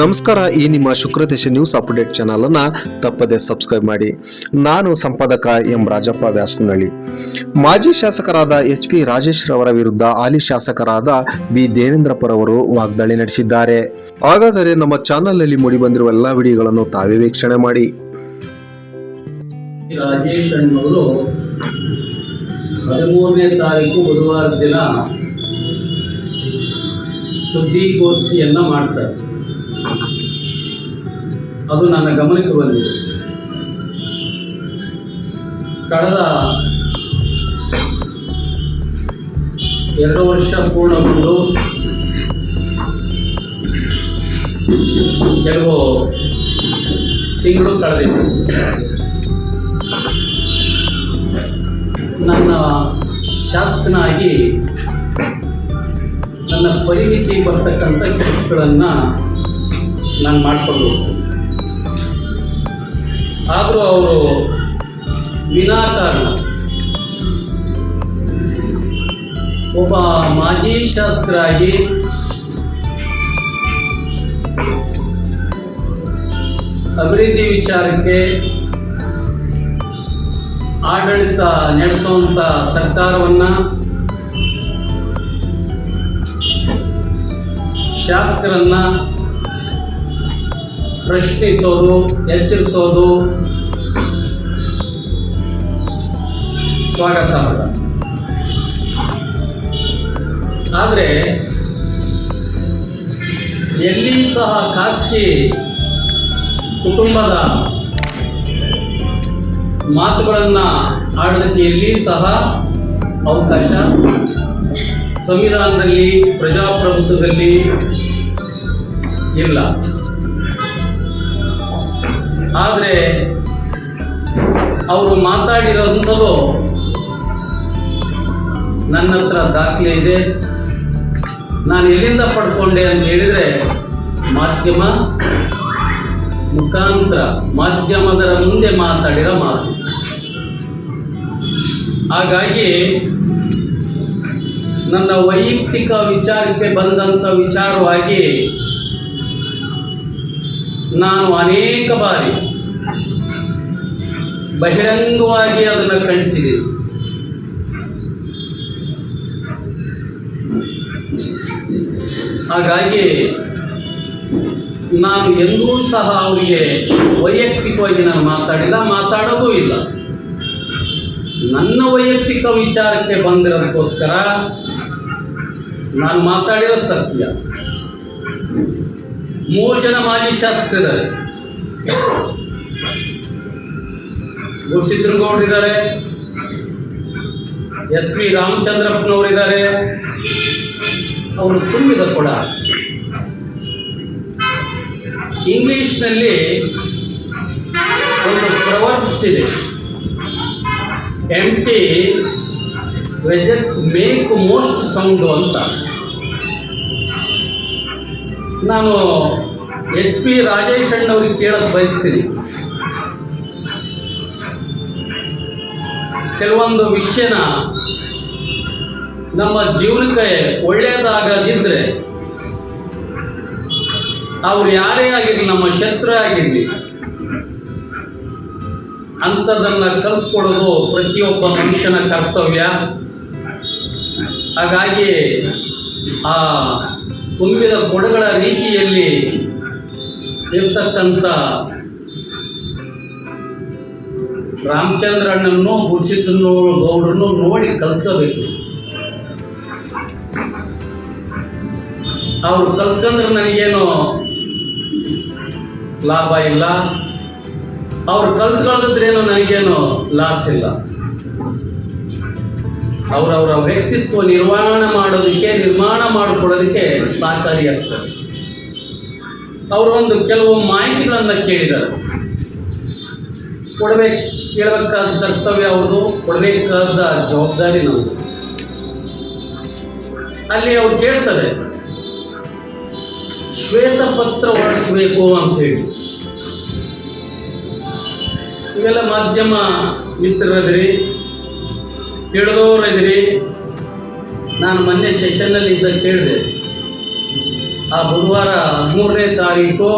ನಮಸ್ಕಾರ, ಈ ನಿಮ್ಮ ಶುಕ್ರದೇಶ ನ್ಯೂಸ್ ಅಪ್ಡೇಟ್ ಚಾನಲ್ ಅನ್ನ ತಪ್ಪದೆ ಸಬ್ಸ್ಕ್ರೈಬ್ ಮಾಡಿ. ನಾನು ಸಂಪಾದಕ ಎಂ ರಾಜಪ್ಪ ವ್ಯಾಸ್ಕುನಳ್ಳಿ. ಮಾಜಿ ಶಾಸಕರಾದ ಎಚ್ ಪಿ ರಾಜೇಶ್ ರವರ ವಿರುದ್ಧ ಹಾಲಿ ಶಾಸಕರಾದ ಬಿ ದೇವೇಂದ್ರಪ್ಪರವರು ವಾಗ್ದಾಳಿ ನಡೆಸಿದ್ದಾರೆ. ಹಾಗಾದರೆ ನಮ್ಮ ಚಾನಲ್ನಲ್ಲಿ ಮೂಡಿಬಂದಿರುವ ಎಲ್ಲ ವಿಡಿಯೋಗಳನ್ನು ತಾವೇ ವೀಕ್ಷಣೆ ಮಾಡಿ. ಸುದ್ದಿಗೋಷ್ಠಿಯನ್ನ ಮಾಡ್ತಾರೆ. ಅದು ನನ್ನ ಗಮನಕ್ಕೆ ಬಂದಿದೆ. ಕಳೆದ ಎರಡು ವರ್ಷ ಪೂರ್ಣಗೊಂಡು ಕೆಲವು ತಿಂಗಳು ಕಳೆದಿದೆ. ನನ್ನ ಶಾಸಕನಾಗಿ ನನ್ನ ಪರಿಣಿತಿ ಬರ್ತಕ್ಕಂಥ ಕೆಲಸಗಳನ್ನು ನಾನು ಮಾಡಿಕೊಂಡು ಆದರೂ ಅವರು ವಿನಾಕಾರಣ. ಒಬ್ಬ ಮಾಜಿ ಶಾಸಕರಾಗಿ ಅಭಿವೃದ್ಧಿ ವಿಚಾರಕ್ಕೆ ಆಡಳಿತ ನಡೆಸುವಂಥ ಸರ್ಕಾರವನ್ನು ಶಾಸಕರನ್ನ ಪ್ರಶ್ನಿಸೋದು, ಎಚ್ಚರಿಸೋದು. ಸ್ವಾಗತ ಆದರೆ, ಎಲ್ಲಿ ಸಹ ಖಾಸಗಿ ಕುಟುಂಬದ ಮಾತುಗಳನ್ನು ಆಡಲಿಕ್ಕೆ ಎಲ್ಲಿ ಸಹ ಅವಕಾಶ? ಸಂವಿಧಾನದಲ್ಲಿ, ಪ್ರಜಾಪ್ರಭುತ್ವದಲ್ಲಿ ಇಲ್ಲ. ಆದರೆ ಅವರು ಮಾತಾಡಿರೋಂಥದ್ದು ನನ್ನ ಹತ್ರ ದಾಖಲೆ ಇದೆ. ನಾನು ಎಲ್ಲಿಂದ ಪಡ್ಕೊಂಡೆ ಅಂತ ಹೇಳಿದರೆ ಮಾಧ್ಯಮ ಮುಖಾಂತರ, ಮಾಧ್ಯಮದರ ಮುಂದೆ ಮಾತಾಡಿರೋ ಮಾತು. ಹಾಗಾಗಿ ನನ್ನ ವೈಯಕ್ತಿಕ ವಿಚಾರಕ್ಕೆ ಬಂದಂಥ ವಿಚಾರವಾಗಿ ನಾನು ಅನೇಕ ಬಾರಿ ಬಹಿರಂಗವಾಗಿ ಅದನ್ನು ಕಳಿಸಿದೆ ಹಾಗಾಗಿ ನಾನು ಎಂದೂ ಸಹ ಅವರಿಗೆ ವೈಯಕ್ತಿಕವಾಗಿ ನಾನು ಮಾತಾಡಿಲ್ಲ, ಮಾತಾಡೋದೂ ಇಲ್ಲ. ನನ್ನ ವೈಯಕ್ತಿಕ ವಿಚಾರಕ್ಕೆ ಬಂದಿರೋದಕ್ಕೋಸ್ಕರ ನಾನು ಮಾತಾಡಿರೋ ಸತ್ಯ. ಮೂರು ಜನ ಮಾಜಿ ಶಾಸಕರಿದ್ದಾರೆ. ಗುರುಸಿದ್ರಗೌಡರಿದ್ದಾರೆ ಎಸ್ ವಿ ರಾಮಚಂದ್ರಪ್ಪನವರಿದ್ದಾರೆ. ಅವರು ತುಂಬಿದ ಕೊಡ ಇಂಗ್ಲಿಷ್ನಲ್ಲಿ ಒಂದು ಪ್ರವರ್ಬ್ಸ್ ಇದೆ empty vessels make most sound ಅಂತ. ನಾನು ಎಚ್ ಪಿ ರಾಜೇಶ್ ಅಣ್ಣವ್ರಿಗೆ ಕೇಳಕ್ಕೆ ಬಯಸ್ತೀನಿ. ಕೆಲವೊಂದು ವಿಷಯನ ನಮ್ಮ ಜೀವನಕ್ಕೆ ಒಳ್ಳೆಯದಾಗದಿದ್ದರೆ ಅವ್ರು ಯಾರೇ ಆಗಿರಲಿ, ನಮ್ಮ ಶತ್ರು ಆಗಿರಲಿ, ಅಂಥದ್ದನ್ನು ಕಲ್ತ್ಕೊಡೋದು ಪ್ರತಿಯೊಬ್ಬ ಮನುಷ್ಯನ ಕರ್ತವ್ಯ. ಹಾಗಾಗಿ ಆ ತುಂಬಿದ ಕೊಡಗಳ ರೀತಿಯಲ್ಲಿ ಇರ್ತಕ್ಕಂಥ ರಾಮಚಂದ್ರಣ್ಣನ್ನು ಗುರುಸಿದ್ದನ್ನು ಗೌಡರನ್ನು ನೋಡಿ ಕಲ್ತ್ಕೋಬೇಕು. ಅವರು ಕಲ್ತ್ಕೊಂಡ್ರೆ ನನಗೇನು ಲಾಭ ಇಲ್ಲ. ಅವ್ರು ಕಲ್ತ್ಕೊಳ್ದಿದ್ರೇನು ನನಗೇನು ಲಾಸ್ ಇಲ್ಲ. ಅವರವರ ವ್ಯಕ್ತಿತ್ವ ನಿರ್ವಹಣೆ ಮಾಡೋದಕ್ಕೆ, ನಿರ್ಮಾಣ ಮಾಡಿಕೊಡೋದಕ್ಕೆ ಸಹಕಾರಿಯಾಗ್ತದೆ ಅವರು ಒಂದು ಕೆಲವು ಮಾಹಿತಿಗಳನ್ನು ಕೇಳಿದರು ಕೊಡಬೇಕು ಕೇಳಬೇಕಾದ ಕರ್ತವ್ಯ ಅವ್ರದ್ದು, ಕೊಡಬೇಕಾದ ಜವಾಬ್ದಾರಿ ನಮ್ಮದು ಅಲ್ಲಿ ಅವ್ರು ಕೇಳ್ತಾರೆ, ಶ್ವೇತಪತ್ರ ಹೊರಡಿಸಬೇಕು ಅಂಥೇಳಿ ಇವೆಲ್ಲ ಮಾಧ್ಯಮ ಮಿತ್ರರದ್ರಿ. ತಿಳಿದವರಿದ್ರಿ. ನಾನು ಮೊನ್ನೆ ಸೆಷನ್ನಲ್ಲಿ ಇದ್ದಾಗ ಕೇಳಿದೆ. ಆ ಬುಧವಾರ ಹದಿಮೂರನೇ ತಾರೀಕು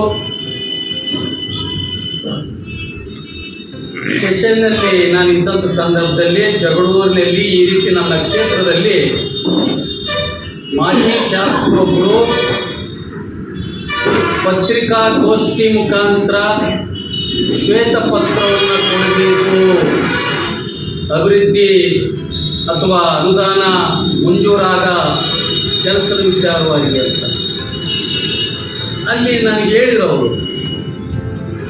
ಸೆಷನ್ನಲ್ಲಿ ನಾನು ಇದ್ದಂಥ ಸಂದರ್ಭದಲ್ಲಿ ಜಗಳೂರಿನಲ್ಲಿ ಈ ರೀತಿ ನನ್ನ ಕ್ಷೇತ್ರದಲ್ಲಿ ಮಾಜಿ ಶಾಸಕರೊಬ್ಬರು ಪತ್ರಿಕಾಗೋಷ್ಠಿ ಮುಖಾಂತರ ಶ್ವೇತಪತ್ರವನ್ನು ಕೊಡಬೇಕು. ಅಭಿವೃದ್ಧಿ ಅಥವಾ ಅನುದಾನ ಮಂಜೂರಾಗ ಕೆಲಸದ ವಿಚಾರವಾಗಿ ಅಂತ ಅಲ್ಲಿ ನನಗೆ ಹೇಳಿರೋರು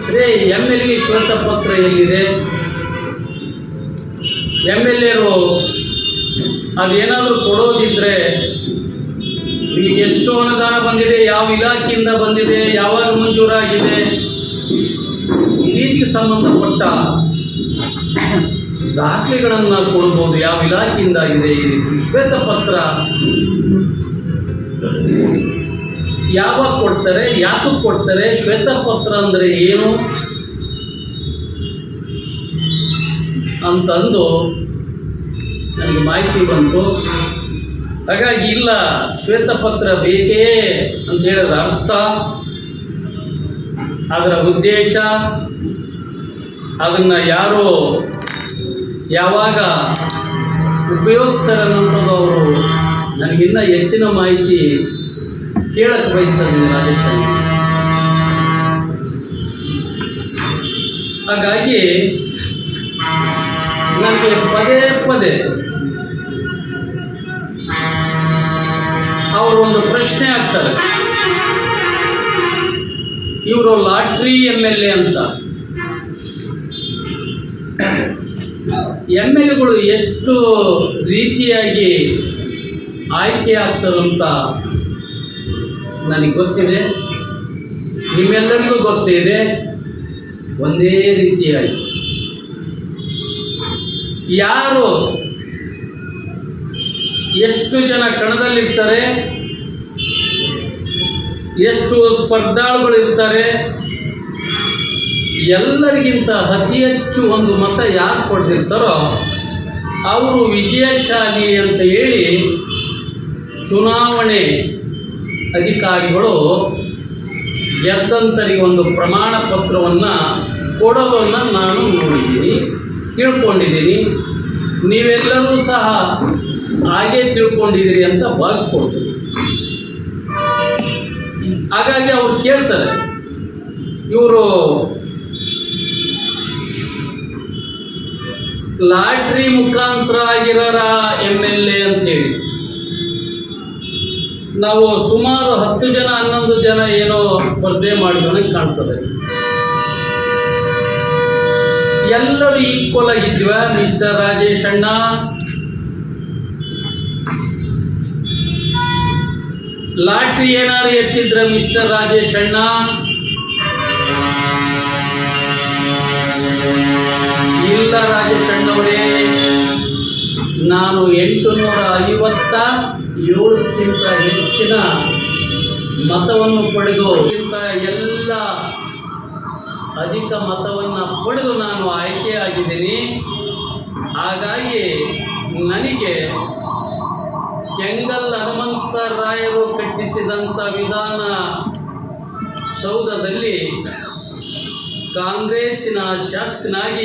ಅದೇ ಎಂ ಎಲ್ ಎ ಶ್ವೇತಪತ್ರ ಎಲ್ಲಿದೆ? ಎಂ ಎಲ್ ಎರು, ಅದೇನಾದರೂ ಕೊಡೋದಿದ್ರೆ ನಿಮಗೆ ಎಷ್ಟು ಅನುದಾನ ಬಂದಿದೆ, ಯಾವ ಇಲಾಖೆಯಿಂದ ಬಂದಿದೆ, ಯಾವಾಗ ಮಂಜೂರಾಗಿದೆ? ಈ ರೀತಿಗೆ ಸಂಬಂಧಪಟ್ಟ ದಾಖಲೆಗಳನ್ನು ಕೊಡ್ಬೋದು, ಯಾವ ಇಲಾಖೆಯಿಂದ ಇದೆ, ಈ ರೀತಿ ಶ್ವೇತಪತ್ರ ಯಾವಾಗ ಕೊಡ್ತಾರೆ ಯಾಕೆ ಕೊಡ್ತಾರೆ ಶ್ವೇತ ಪತ್ರ ಅಂದರೆ ಏನು? ಅಂತಂದು ನನಗೆ ಮಾಹಿತಿ ಬಂತು. ಹಾಗಾಗಿ ಇಲ್ಲ ಶ್ವೇತ ಪತ್ರ ಬೇಕೇ ಅಂತ ಹೇಳಿದ ಅರ್ಥ. ಅದರ ಉದ್ದೇಶ, ಅದನ್ನು ಯಾರು ಯಾವಾಗ ಉಪಯೋಗಿಸ್ತಾರೆ ಅನ್ನೋಂಥದ್ದು ಅವರು ನನಗಿನ್ನ ಹೆಚ್ಚಿನ ಮಾಹಿತಿ ಕೇಳಕ್ಕೆ ಬಯಸ್ತಾರೆ ರಾಜೇಶ್ ಹಾಗಾಗಿ ನನಗೆ ಪದೇ ಪದೇ ಅವರು ಒಂದು ಪ್ರಶ್ನೆ ಆಗ್ತಾರೆ. ಇವರು ಲಾಟ್ರಿ ಎಂ ಎಲ್ ಎ ಅಂತ. ಎಂ ಎಲ್ ಎಗಳು ಎಷ್ಟು ರೀತಿಯಾಗಿ ಆಯ್ಕೆ ಆಗ್ತಾರಂತ ನನಗೆ ಗೊತ್ತಿದೆ. ನಿಮ್ಮೆಲ್ಲರಿಗೂ ಗೊತ್ತಿದೆ. ಒಂದೇ ರೀತಿಯಾಗಿ. ಯಾರು ಎಷ್ಟು ಜನ ಕಣದಲ್ಲಿರ್ತಾರೆ, ಎಷ್ಟು ಸ್ಪರ್ಧಾಳುಗಳು ಇರ್ತಾರೆ ಎಲ್ಲರಿಗಿಂತ ಅತಿ ಹೆಚ್ಚು ಒಂದು ಮತ ಯಾರು ಕೊಡ್ತಿರ್ತಾರೋ ಅವರು ವಿಜಯಶಾಲಿ ಅಂತ ಹೇಳಿ ಚುನಾವಣೆ ಅಧಿಕಾರಿಗಳು ಗೆದ್ದಂತರಿಗೆ ಒಂದು ಪ್ರಮಾಣ ಪತ್ರವನ್ನು ಕೊಡೋದನ್ನು ನಾನು ನೋಡಿದ್ದೀನಿ, ತಿಳ್ಕೊಂಡಿದ್ದೀನಿ. ನೀವೆಲ್ಲರೂ ಸಹ ಹಾಗೆ ತಿಳ್ಕೊಂಡಿದ್ದೀರಿ ಅಂತ ಭಾವಿಸ್ಕೊಳ್ತೀನಿ. ಹಾಗಾಗಿ ಅವ್ರು ಕೇಳ್ತಾರೆ, ಇವರು ಲಾಟ್ರಿ ಮುಖಾಂತರ ಆಗಿರೋರ ಎಂ ಎಲ್ ಎ ಅಂತೇಳಿ. ನಾವು ಸುಮಾರು ಹತ್ತು ಜನ, ಹನ್ನೊಂದು ಜನ ಏನೋ ಸ್ಪರ್ಧೆ ಮಾಡಿದಂಗೆ ಕಾಣ್ತದೆ. ಎಲ್ಲರೂ ಈಕ್ವಲ್ ಆಗಿದ್ವ ಮಿಸ್ಟರ್ ರಾಜೇಶ್ ಅಣ್ಣ? ಲಾಟ್ರಿ ಏನಾದ್ರು ಎತ್ತಿದ್ರೆ ಮಿಸ್ಟರ್ ರಾಜೇಶ್ ಅಣ್ಣ? ನಾನು ಎಂಟು ನೂರ ಐವತ್ತ ಏಳಕ್ಕಿಂತ ಹೆಚ್ಚಿನ ಮತವನ್ನು ಪಡೆದು ಇಂತ ಎಲ್ಲ ಅಧಿಕ ಮತವನ್ನು ಪಡೆದು ನಾನು ಆಯ್ಕೆಯಾಗಿದ್ದೀನಿ. ಹಾಗಾಗಿ ನನಗೆ ಕೆಂಗಲ್ ಹನುಮಂತರಾಯರು ಕಟ್ಟಿಸಿದಂಥ ವಿಧಾನ ಸೌಧದಲ್ಲಿ ಕಾಂಗ್ರೆಸ್ಸಿನ ಶಾಸಕನಾಗಿ